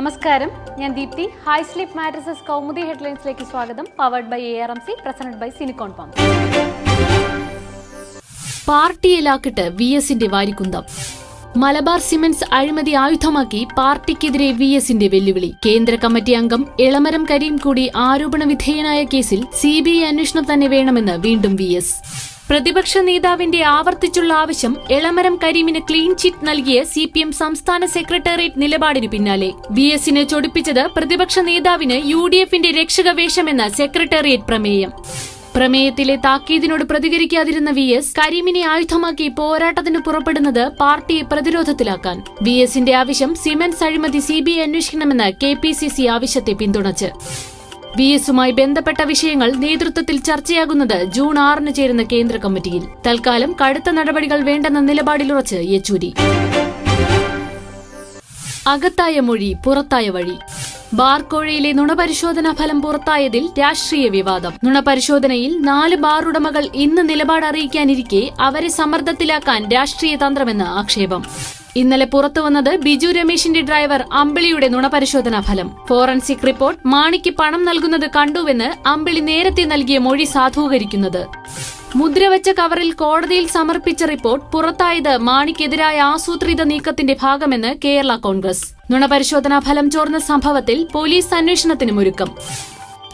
നമസ്കാരം. ഞാൻ Deepthi. High sleep mattresses Kaumudi ഹെഡ്ലൈൻസിലേക്ക് സ്വാഗതം. Powered by A R M C presented by Sincon pump പാർട്ടിയിലാക്കിട്ട് V എസിന്റെ വാരിക്കുന്തം. Malabar cements അഴിമതി ആയുധമാക്കി പാർട്ടിക്കെതിരെ വി എസിന്റെ വെല്ലുവിളി. കേന്ദ്ര കമ്മിറ്റി അംഗം ഇളമരം കരീം കൂടി ആരോപണ വിധേയനായ കേസിൽ സി ബി ഐ അന്വേഷണം തന്നെ വേണമെന്ന് വീണ്ടും വി എസ് പ്രതിപക്ഷ നേതാവിന്റെ ആവർത്തിച്ചുള്ള ആവശ്യം എളമരം കരീമിന് ക്ലീൻ ചിറ്റ് നൽകിയ സി പി എം സംസ്ഥാന സെക്രട്ടേറിയറ്റ് നിലപാടിന് പിന്നാലെ. വി എസിനെ ചൊടിപ്പിച്ചത് പ്രതിപക്ഷ നേതാവിന് യു ഡി എഫിന്റെ രക്ഷകവേഷമെന്ന സെക്രട്ടേറിയറ്റ് പ്രമേയം. പ്രമേയത്തിലെ താക്കീതിനോട് പ്രതികരിക്കാതിരുന്ന വി എസ് കരീമിനെ ആയുധമാക്കി പോരാട്ടത്തിന് പുറപ്പെടുന്നത് പാർട്ടിയെ പ്രതിരോധത്തിലാക്കാൻ. വി എസിന്റെ ആവശ്യം സിമന്റ് അഴിമതി സി ബി ഐ അന്വേഷിക്കണമെന്ന് കെ പി സി സി ആവശ്യത്തെ പിന്തുണച്ച്. വി എസുമായി ബന്ധപ്പെട്ട വിഷയങ്ങൾ നേതൃത്വത്തിൽ ചർച്ചയാകുന്നത് ജൂൺ ആറിന് ചേരുന്ന കേന്ദ്ര കമ്മിറ്റിയിൽ. തൽക്കാലം കടുത്ത നടപടികൾ വേണ്ടെന്ന നിലപാടിലുറച്ച് യെച്ചൂരി. അകത്തായ മൊഴി പുറത്തായ വഴി. ബാർക്കോഴയിലെ നുണപരിശോധനാ ഫലം പുറത്തായതിൽ രാഷ്ട്രീയ വിവാദം. നുണപരിശോധനയിൽ നാല് ബാർ ഉടമകൾ ഇന്ന് നിലപാട് അറിയിക്കാനിരിക്കെ അവരെ സമ്മർദ്ദത്തിലാക്കാൻ രാഷ്ട്രീയ തന്ത്രമെന്ന് ആക്ഷേപം. ഇന്നലെ പുറത്തുവന്നത് ബിജു രമേശിന്റെ ഡ്രൈവർ അമ്പിളിയുടെ നുണപരിശോധനാ ഫലം. ഫോറൻസിക് റിപ്പോർട്ട് മാണിക്ക് പണം നൽകുന്നത് കണ്ടുവെന്ന് അമ്പിളി നേരത്തെ നൽകിയ മൊഴി സാധൂകരിക്കുന്നത്. മുദ്രവച്ച കവറിൽ കോടതിയിൽ സമർപ്പിച്ച റിപ്പോർട്ട് പുറത്തായത് മാണിക്കെതിരായ ആസൂത്രിത നീക്കത്തിന്റെ ഭാഗമെന്ന് കേരള കോൺഗ്രസ്. നുണപരിശോധനാ ഫലം ചോർന്ന സംഭവത്തിൽ പോലീസ് അന്വേഷണത്തിനും ഒരുക്കം.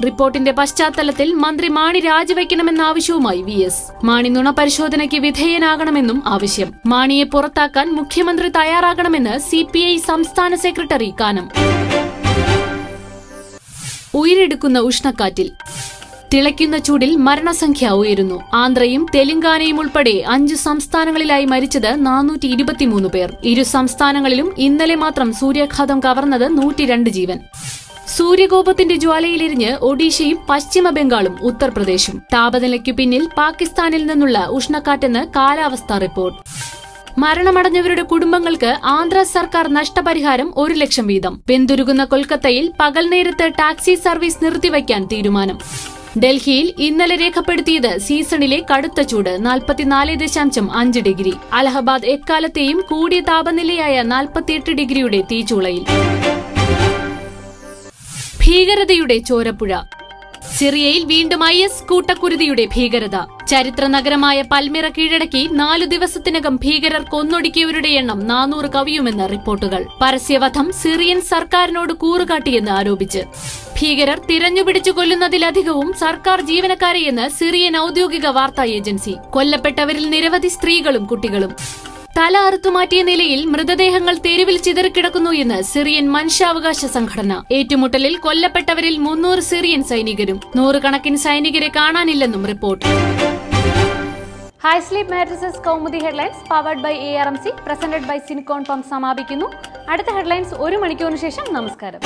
റിപ്പോർട്ടിന്റെ പശ്ചാത്തലത്തിൽ മന്ത്രി മാണി രാജിവെക്കണമെന്ന ആവശ്യവുമായി വി എസ്. മാണി നുണ പരിശോധനയ്ക്ക് വിധേയനാകണമെന്നും ആവശ്യം. മാണിയെ പുറത്താക്കാൻ മുഖ്യമന്ത്രി തയ്യാറാകണമെന്ന് സി സംസ്ഥാന സെക്രട്ടറി കാനം. ഉയരെടുക്കുന്ന ഉഷ്ണക്കാറ്റിൽ. തിളയ്ക്കുന്ന ചൂടിൽ മരണസംഖ്യ ഉയരുന്നു. ആന്ധ്രയും തെലങ്കാനയും ഉൾപ്പെടെ അഞ്ച് സംസ്ഥാനങ്ങളിലായി മരിച്ചത് നാനൂറ്റി ഇരുപത്തിമൂന്ന് പേർ. ഇരു സംസ്ഥാനങ്ങളിലും ഇന്നലെ മാത്രം സൂര്യാഘാതം കവർന്നത് നൂറ്റിരണ്ട് ജീവൻ. സൂര്യകോപത്തിന്റെ ജ്വാലയിലെരിഞ്ഞ് ഒഡീഷയും പശ്ചിമ ബംഗാളും ഉത്തർപ്രദേശും. താപനിലയ്ക്കു പിന്നിൽ പാകിസ്ഥാനിൽ നിന്നുള്ള ഉഷ്ണക്കാറ്റെന്ന് കാലാവസ്ഥാ റിപ്പോർട്ട്. മരണമടഞ്ഞവരുടെ കുടുംബങ്ങൾക്ക് ആന്ധ്ര സർക്കാർ നഷ്ടപരിഹാരം ഒരു ലക്ഷം വീതം. വെന്തുരുകുന്ന കൊൽക്കത്തയിൽ പകൽ നേരത്ത് ടാക്സി സർവീസ് നിർത്തിവയ്ക്കാൻ തീരുമാനം. ഡൽഹിയിൽ ഇന്നലെ രേഖപ്പെടുത്തിയത് സീസണിലെ കടുത്ത ചൂട് നാൽപ്പത്തിനാല് ദശാംശം അഞ്ച് ഡിഗ്രി. അലഹബാദ് എക്കാലത്തെയും കൂടിയ താപനിലയായ നാൽപ്പത്തിയെട്ട് ഡിഗ്രിയുടെ തീച്ചൂളയിൽ. ഭീകരതയുടെ ചോരപ്പുഴ. സിറിയയിൽ വീണ്ടും ഐ എസ് കൂട്ടക്കുരുതിയുടെ ഭീകരത. ചരിത്ര നഗരമായ പൽമിറ കീഴടക്കി നാലു ദിവസത്തിനകം ഭീകരർ കൊന്നൊടുക്കിയവരുടെ എണ്ണം നാനൂറ് കവിയുമെന്ന് റിപ്പോർട്ടുകൾ. പരസ്യവധം സിറിയൻ സർക്കാരിനോട് കൂറുകാട്ടിയെന്ന് ആരോപിച്ച്. ഭീകരർ തിരഞ്ഞുപിടിച്ചു കൊല്ലുന്നതിലധികവും സർക്കാർ ജീവനക്കാരെയെന്ന് സിറിയൻ ഔദ്യോഗിക വാർത്താ ഏജൻസി. കൊല്ലപ്പെട്ടവരിൽ നിരവധി സ്ത്രീകളും കുട്ടികളും. തല അറുത്തുമാറ്റിയ നിലയിൽ മൃതദേഹങ്ങൾ തെരുവിൽ ചിതറിക്കിടക്കുന്നു എന്ന് സിറിയൻ മനുഷ്യാവകാശ സംഘടന. ഏറ്റുമുട്ടലിൽ കൊല്ലപ്പെട്ടവരിൽ മുന്നൂറ് സിറിയൻ സൈനികരും നൂറുകണക്കിന് സൈനികരെ കാണാനില്ലെന്നും report. High sleep mattresses Kaumudi headlines powered by A R M C presented by Sincon pump സമാപിക്കുന്നു. അടുത്ത ഹെഡ്ലൈൻസ് ഒരു മണിക്കൂറിന് ശേഷം നമസ്കാരം.